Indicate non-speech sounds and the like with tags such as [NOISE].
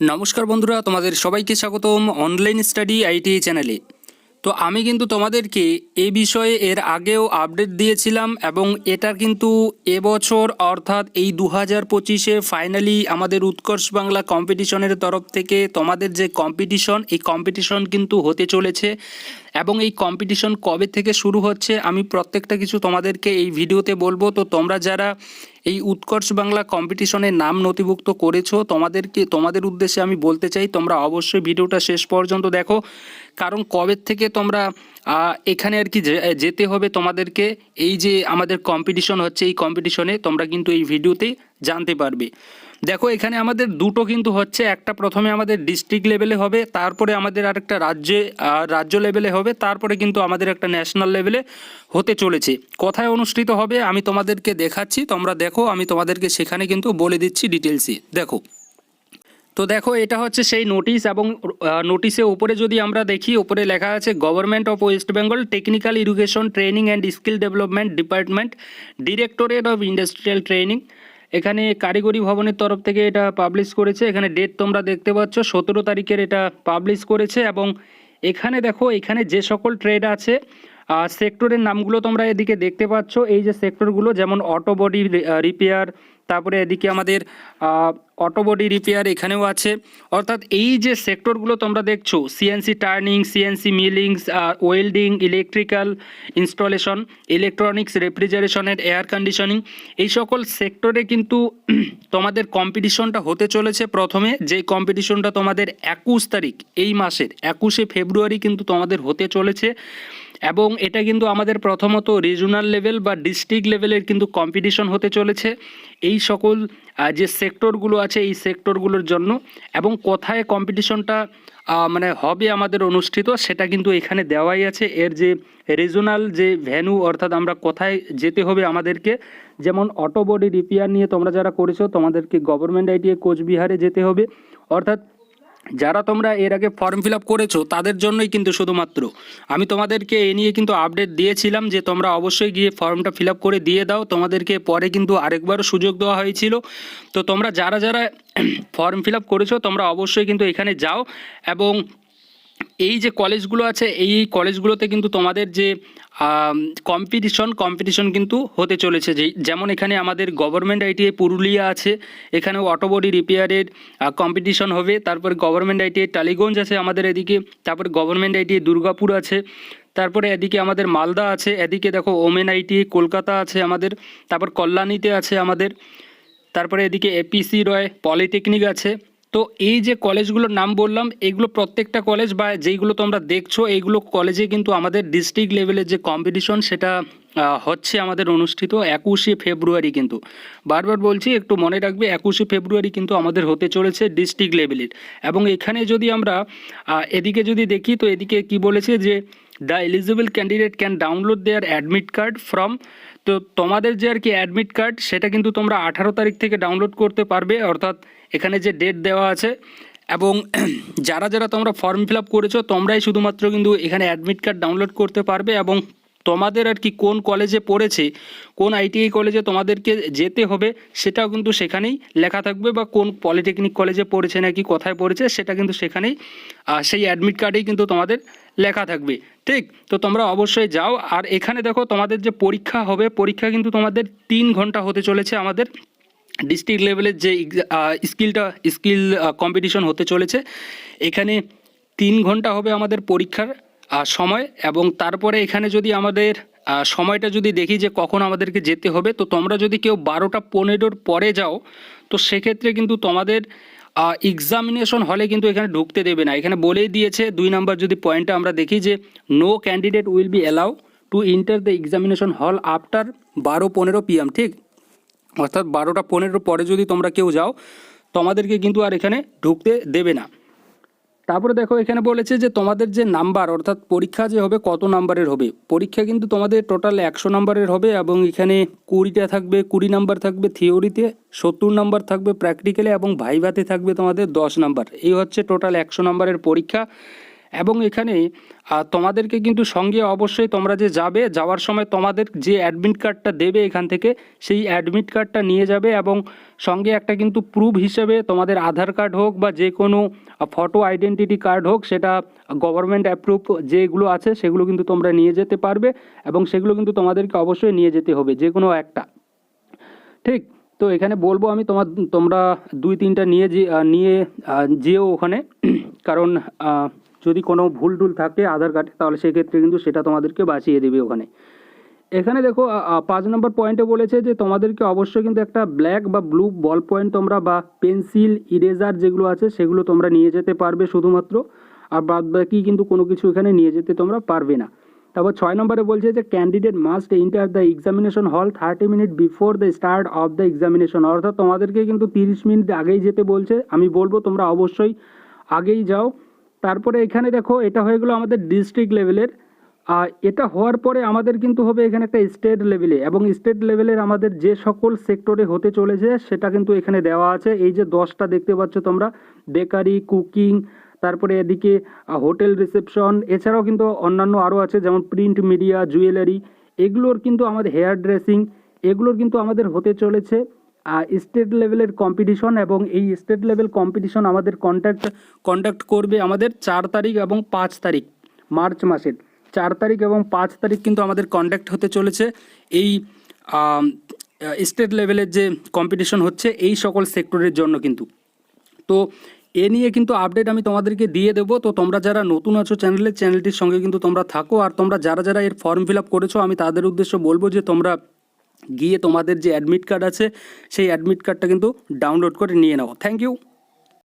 নমস্কার বন্ধুরা, তোমাদের সবাইকে স্বাগতম অনলাইন স্টাডি আইটি চ্যানেলে তো আমি কিন্তু তোমাদেরকে এ বিষয়ে এর আগেও আপডেট দিয়েছিলাম এবং এটা কিন্তু এবছর অর্থাৎ এই দু হাজার পঁচিশে ফাইনালি আমাদের উৎকর্ষ বাংলা কম্পিটিশনের তরফ থেকে তোমাদের যে কম্পিটিশন এই কম্পিটিশন কিন্তু হতে চলেছে। এবং এই কম্পিটিশন কবে থেকে শুরু হচ্ছে, আমি প্রত্যেকটা কিছু তোমাদেরকে এই ভিডিওতে বলব। তো তোমরা যারা এই উৎকর্ষ বাংলা কম্পিটিশনে নাম নথিভুক্ত করেছ, তোমাদেরকে, তোমাদের উদ্দেশ্যে আমি বলতে চাই, তোমরা অবশ্যই ভিডিওটা শেষ পর্যন্ত দেখো। কারণ কবে থেকে তোমরা এখানে আর কি যেতে হবে তোমাদেরকে, এই যে আমাদের কম্পিটিশন হচ্ছে, এই কম্পিটিশনে তোমরা কিন্তু এই ভিডিওতে জানতে পারবে। দেখো, এখানে আমাদের দুটো কিন্তু হচ্ছে। একটা প্রথমে আমাদের ডিস্ট্রিক্ট লেভেলে হবে, তারপরে আমাদের আরেকটা রাজ্যে রাজ্য লেভেলে হবে, তারপরে কিন্তু আমাদের একটা ন্যাশনাল লেভেলে হতে চলেছে। কোথায় অনুষ্ঠিত হবে, আমি তোমাদেরকে দেখাচ্ছি। তোমরা দেখো, আমি তোমাদেরকে সেখানে কিন্তু বলে দিচ্ছি ডিটেলসে দেখো। তো দেখো, এটা হচ্ছে সেই নোটিশ এবং নোটিশে উপরে যদি আমরা দেখি, উপরে লেখা আছে government of West Bengal technical education training and skill development department directorate of industrial training এখানে কারিগরি ভবনের তরফ থেকে এটা পাবলিশ করেছে। এখানে ডেট তোমরা দেখতে পাচ্ছ, সতেরো তারিখের এটা পাবলিশ করেছে এবং এখানে দেখো, এখানে যে সকল ট্রেড আছে সেক্টরের নামগুলো তোমরা এদিকে দেখতে পাচ্ছ। এই যে সেক্টরগুলো যেমন অটো বডি রিপেয়ার তারপরে এদিকে আমাদের অটো বডি রিপেয়ার এখানেও আছে। অর্থাৎ এই যে সেক্টরগুলো তোমরা দেখছ CNC turning CNC millings welding electrical installation electronics রেফ্রিজারেশনের air conditioning এই সকল সেক্টরে কিন্তু তোমাদের কম্পিটিশনটা হতে চলেছে প্রথমে। যে কম্পিটিশনটা তোমাদের একুশ তারিখ, এই মাসের একুশে ফেব্রুয়ারি কিন্তু তোমাদের হতে চলেছে। এবং এটা কিন্তু আমাদের প্রথমত রিজনাল লেভেল বা ডিস্ট্রিক্ট লেভেলের কিন্তু কম্পিটিশন হতে চলেছে। এই সকল যে সেক্টরগুলো আছে, এই সেক্টরগুলোর জন্য এবং কোথায় কম্পিটিশনটা মানে হবে আমাদের অনুষ্ঠিত সেটা কিন্তু এখানে দেওয়াই আছে। এর যে রিজনাল যে ভ্যানু অর্থাৎ আমরা কোথায় যেতে হবে আমাদেরকে, যেমন অটো বডি রিপেয়ার নিয়ে তোমরা যারা করেছ, তোমাদেরকে গভর্নমেন্ট আইটিএ কোচবিহারে যেতে হবে। অর্থাৎ যারা তোমরা এর আগে ফর্ম ফিল আপ করেছ, তাদের জন্যই কিন্তু শুধুমাত্র। আমি তোমাদেরকে এ নিয়ে কিন্তু আপডেট দিয়েছিলাম যে তোমরা অবশ্যই গিয়ে ফর্মটা ফিল আপ করে দিয়ে দাও। তোমাদেরকে পরে কিন্তু আরেকবার সুযোগ দেওয়া হয়েছিল। তো তোমরা যারা যারা ফর্ম ফিল আপ করেছ, তোমরা অবশ্যই কিন্তু এখানে যাও এবং এই যে কলেজগুলো আছে, এই এই কলেজগুলোতে কিন্তু তোমাদের যে কম্পিটিশন কম্পিটিশন কিন্তু হতে চলেছে। যে, যেমন এখানে আমাদের গভর্নমেন্ট আইটিআই পুরুলিয়া আছে এখানে অটোবডি রিপেয়ারের কম্পিটিশন হবে। তারপরে গভর্নমেন্ট আইটিআই টালিগঞ্জ আছে আমাদের এদিকে, তারপরে গভর্নমেন্ট আইটিআই দুর্গাপুর আছে, তারপরে এদিকে আমাদের মালদা আছে, এদিকে দেখো ওমেন আইটিআই কলকাতা আছে আমাদের, তারপর কল্যাণীতে আছে আমাদের, তারপরে এদিকে এপিসি রয় পলিটেকনিক আছে। তো এই যে কলেজগুলোর নাম বললাম, এগুলো প্রত্যেকটা কলেজ বা যেইগুলো তোমরা দেখছ, এইগুলো কলেজে কিন্তু আমাদের ডিস্ট্রিক্ট লেভেলের যে কম্পিটিশন সেটা হচ্ছে আমাদের অনুষ্ঠিত একুশে ফেব্রুয়ারি কিন্তু। বারবার বলছি, একটু মনে রাখবে, একুশে ফেব্রুয়ারি কিন্তু আমাদের হতে চলেছে ডিস্ট্রিক্ট লেভেলের এবং এখানে যদি আমরা এদিকে যদি দেখি, তো এদিকে কি বলেছে যে the eligible candidate can download their admit card from তো তোমাদের যে আর কি অ্যাডমিট কার্ড সেটা কিন্তু তোমরা আঠারো তারিখ থেকে ডাউনলোড করতে পারবে, অর্থাৎ এখানে যে ডেট দেওয়া আছে। এবং [CLEARS THROAT] যারা যারা তোমরা ফর্ম ফিল আপ করেছ, তোমরাই শুধুমাত্র কিন্তু এখানে অ্যাডমিট কার্ড ডাউনলোড করতে পারবে এবং তোমাদের আর কি কোন কলেজে পড়েছে, কোন আইটিআই কলেজে তোমাদেরকে যেতে হবে, সেটাও কিন্তু সেখানেই লেখা থাকবে বা কোন পলিটেকনিক কলেজে পড়েছে নাকি কোথায় পড়েছে, সেটা কিন্তু সেখানেই সেই অ্যাডমিট কার্ডেই কিন্তু তোমাদের লেখা থাকবে। ঠিক? তো তোমরা অবশ্যই যাও। আর এখানে দেখো তোমাদের যে পরীক্ষা হবে, পরীক্ষা কিন্তু তোমাদের তিন ঘণ্টা হতে চলেছে আমাদের। ডিস্ট্রিক্ট লেভেলের যে স্কিলটা স্কিল কম্পিটিশন হতে চলেছে। এখানে তিন ঘণ্টা হবে আমাদের পরীক্ষার। সময় এবং তারপরে এখানে যদি আমাদের সময়টা যদি দেখি যে কখন আমাদেরকে যেতে হবে, তো তোমরা যদি কেউ বারোটা পনেরোর পরে যাও, তো সেক্ষেত্রে কিন্তু তোমাদের এক্সামিনেশন হলে কিন্তু এখানে ঢুকতে দেবে না। এখানে বলেই দিয়েছে দুই নাম্বার যদি পয়েন্টটা আমরা দেখি যে no candidate will be allow to enter the examination hall after বারো পনেরো পিএম ঠিক? অর্থাৎ বারোটা পনেরো পরে যদি তোমরা কেউ যাও, তোমাদেরকে কিন্তু আর এখানে ঢুকতে দেবে না। তারপরে দেখো, এখানে বলেছে যে তোমাদের যে নাম্বার, অর্থাৎ পরীক্ষা যে হবে, কত নাম্বারের হবে? পরীক্ষা কিন্তু তোমাদের টোটাল একশো নাম্বারের হবে এবং এখানে কুড়িটা থাকবে, কুড়ি নাম্বার থাকবে থিওরিতে সত্তর নাম্বার থাকবে প্র্যাকটিক্যালে এবং ভাইভাতে থাকবে তোমাদের দশ নাম্বার। এই হচ্ছে টোটাল একশো নাম্বারের পরীক্ষা। এবং এখানে তোমাদেরকে কিন্তু সঙ্গে অবশ্যই তোমরা যে যাবে, যাওয়ার সময় তোমাদের যে অ্যাডমিট কার্ডটা দেবে এখান থেকে, সেই অ্যাডমিট কার্ডটা নিয়ে যাবে এবং সঙ্গে একটা কিন্তু প্রুফ হিসেবে তোমাদের আধার কার্ড হোক বা যে কোনো ফটো আইডেন্টিটি কার্ড হোক, সেটা গভর্নমেন্ট অ্যাপ্রুভ যেগুলো আছে, সেগুলো কিন্তু তোমরা নিয়ে যেতে পারবে এবং সেগুলো কিন্তু তোমাদেরকে অবশ্যই নিয়ে যেতে হবে, যে কোনো একটা। ঠিক? তো এখানে বলব আমি তোমার তোমরা দুই তিনটা নিয়ে যে নিয়ে যেও ওখানে। কারণ যদি কোনো ভুল টুল থাকে আধার কার্ডে, তাহলে সেক্ষেত্রে কিন্তু সেটা তোমাদেরকে বাঁচিয়ে দেবে ওখানে। এখানে দেখো পাঁচ নম্বর পয়েন্টে বলেছে যে তোমাদেরকে অবশ্যই কিন্তু একটা ব্ল্যাক বা ব্লু বল পয়েন্ট তোমরা বা পেন্সিল ইরেজার যেগুলো আছে, সেগুলো তোমরা নিয়ে যেতে পারবে শুধুমাত্র। আর বাদ বাকি কিন্তু কোনো কিছু এখানে নিয়ে যেতে তোমরা পারবে না। তারপর ছয় নম্বরে বলছে যে candidate must enter the examination hall thirty minute before the start of the examination অর্থাৎ তোমাদেরকে কিন্তু তিরিশ মিনিট আগেই যেতে বলছে। আমি বলব তোমরা অবশ্যই আগেই যাও। তারপরে এখানে দেখো, এটা হয়ে গেলো আমাদের ডিস্ট্রিক্ট লেভেলের আর এটা হওয়ার পরে আমাদের কিন্তু হবে এখানে একটা স্টেট লেভেলে এবং স্টেট লেভেলের আমাদের যে সকল সেক্টরে হতে চলেছে, সেটা কিন্তু এখানে দেওয়া আছে। এই যে দশটা দেখতে পাচ্ছ তোমরা বেকারি কুকিং তারপরে এদিকে হোটেল রিসেপশন এছাড়াও কিন্তু অন্যান্য আরও আছে, যেমন প্রিন্ট মিডিয়া জুয়েলারি এগুলোর কিন্তু আমাদের হেয়ার ড্রেসিং এগুলোর কিন্তু আমাদের হতে চলেছে। স্টেট লেভেলের কম্পিটিশন এবং এই স্টেট লেভেল কম্পিটিশন আমাদের কন্ট্যাক্ট কন্ডাক্ট করবে আমাদের চার তারিখ এবং পাঁচ তারিখ, মার্চ মাসের। চার তারিখ এবং পাঁচ তারিখ কিন্তু আমাদের কন্ডাক্ট হতে চলেছে। এই স্টেট লেভেলের যে কম্পিটিশন হচ্ছে, এই সকল সেক্টরের জন্য কিন্তু। তো এ নিয়ে কিন্তু আপডেট আমি তোমাদেরকে দিয়ে দেবো। তো তোমরা যারা নতুন আছো চ্যানেলে চ্যানেলটির সঙ্গে কিন্তু তোমরা থাকো। আর তোমরা যারা যারা এর ফর্ম ফিল আপ করেছ, আমি তাদের উদ্দেশ্য বলব যে তোমরা গিয়ে তোমাদের যে অ্যাডমিট কার্ড আছে, সেই অ্যাডমিট কার্ডটা কিন্তু ডাউনলোড করে নিয়ে নাও। Thank you